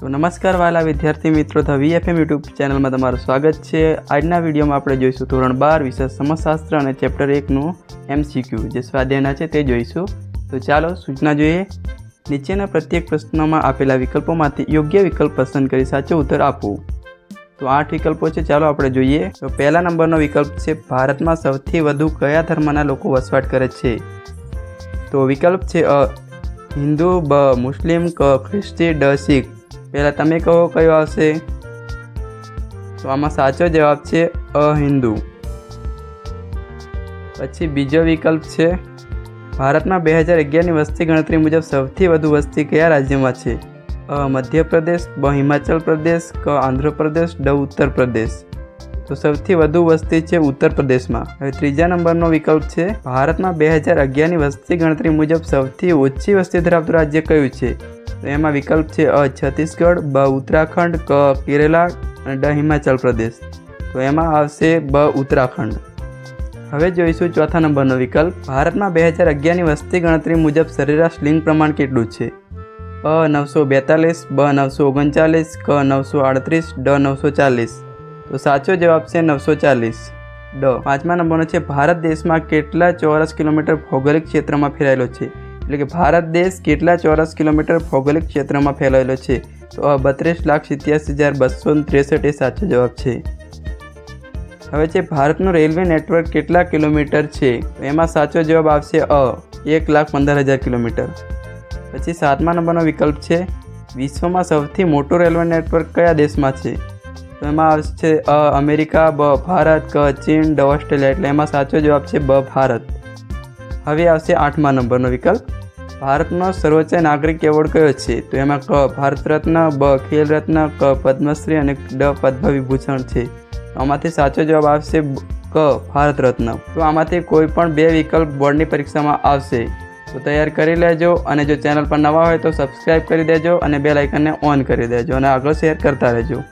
તો નમસ્કાર વાલા વિદ્યાર્થી મિત્રો ધ વીએફએમ યુટ્યુબ ચેનલમાં તમારું સ્વાગત છે. આજના વિડીયોમાં આપણે જોઈશું ધોરણ બાર વિષય સમાજશાસ્ત્ર અને ચેપ્ટર એકનું એમસીક્યુ જે સ્વાધ્યાયના છે તે જોઈશું. તો ચાલો સૂચના જોઈએ. નીચેના પ્રત્યેક પ્રશ્નોમાં આપેલા વિકલ્પોમાંથી યોગ્ય વિકલ્પ પસંદ કરી સાચો ઉત્તર આપો તો આઠ વિકલ્પો છે, ચાલો આપણે જોઈએ. તો પહેલા નંબરનો વિકલ્પ છે, ભારતમાં સૌથી વધુ કયા ધર્મના લોકો વસવાટ કરે છે? તો વિકલ્પ છે, અ, હિન્દુ, બ, મુસ્લિમ, ક, ખ્રિસ્તી, ડ, શીખ. પહેલાં તમે કહો કયો આવશે? તો આમાં સાચો જવાબ છે અહિન્દુ પછી બીજો વિકલ્પ છે, ભારતમાં બે હજાર અગિયારની વસ્તી ગણતરી મુજબ સૌથી વધુ વસ્તી કયા રાજ્યમાં છે? અ, મધ્યપ્રદેશ, બ, હિમાચલ પ્રદેશ, ક, આંધ્રપ્રદેશ, ડ, ઉત્તર પ્રદેશ. તો સૌથી વધુ વસ્તી છે ઉત્તર પ્રદેશમાં. હવે ત્રીજા નંબરનો વિકલ્પ છે, ભારતમાં બે હજાર અગિયારની વસ્તી ગણતરી મુજબ સૌથી ઓછી વસ્તી ધરાવતું રાજ્ય કયું છે? તો એમાં વિકલ્પ છે, અ, છત્તીસગઢ, બ, ઉત્તરાખંડ, ક, કેરેલા અને ડ, હિમાચલ પ્રદેશ. તો એમાં આવશે બ, ઉત્તરાખંડ. હવે જોઈશું ચોથા નંબરનો વિકલ્પ. ભારતમાં બે હજાર અગિયારની વસ્તી ગણતરી મુજબ સરેરાશ લિંગ પ્રમાણ કેટલું છે? અ, નવસો બેતાલીસ, બ, નવસો ઓગણચાલીસ, ક, નવસો આડત્રીસ, ડ, નવસો ચાલીસ. તો સાચો જવાબ છે નવસો ચાલીસ. ડ. પાંચમા નંબરનો છે, ભારત દેશમાં કેટલા ચોરસ કિલોમીટર ભૌગોલિક ક્ષેત્રમાં ફેરાયેલો છે? એટલે કે ભારત દેશ કેટલા ચોરસ કિલોમીટર ભૌગોલિક ક્ષેત્રમાં ફેલાયેલો છે? તો આ બત્રીસ લાખ સિત્યાસી હજાર બસો ત્રેસઠ એ સાચો જવાબ છે. હવે છે, ભારતનું રેલવે નેટવર્ક કેટલા કિલોમીટર છે? એમાં સાચો જવાબ આવશે અ, એક લાખ પંદર હજાર કિલોમીટર. પછી સાતમા નંબરનો વિકલ્પ છે, વિશ્વમાં સૌથી મોટું રેલવે નેટવર્ક કયા દેશમાં છે? તો એમાં આવશે અ, અમેરિકા, બ, ભારત, ક, ચીન, ડ, ઓસ્ટ્રેલિયા, એટલે એમાં સાચો જવાબ છે, બ, ભારત. હવે આવશે આઠમા નંબરનો વિકલ્પ. ભારતનો સર્વોચ્ચ નાગરિક એવોર્ડ કયો છે? તો એમાં ક ભારત રત્ન બ ખેલ રત્ન ક પદ્મશ્રી અને ડ પદ્મ વિભૂષણ છે. આમાંથી સાચો જવાબ આવશે ક ભારત રત્ન તો આમાંથી કોઈ પણ બે વિકલ્પ બોર્ડની પરીક્ષામાં આવશે. તો તૈયાર કરી લેજો અને જો ચેનલ પર નવા હોય તો સબસ્ક્રાઈબ કરી દેજો અને બે લાઇકનને ઓન કરી દેજો અને આગળ શેર કરતા રહેજો.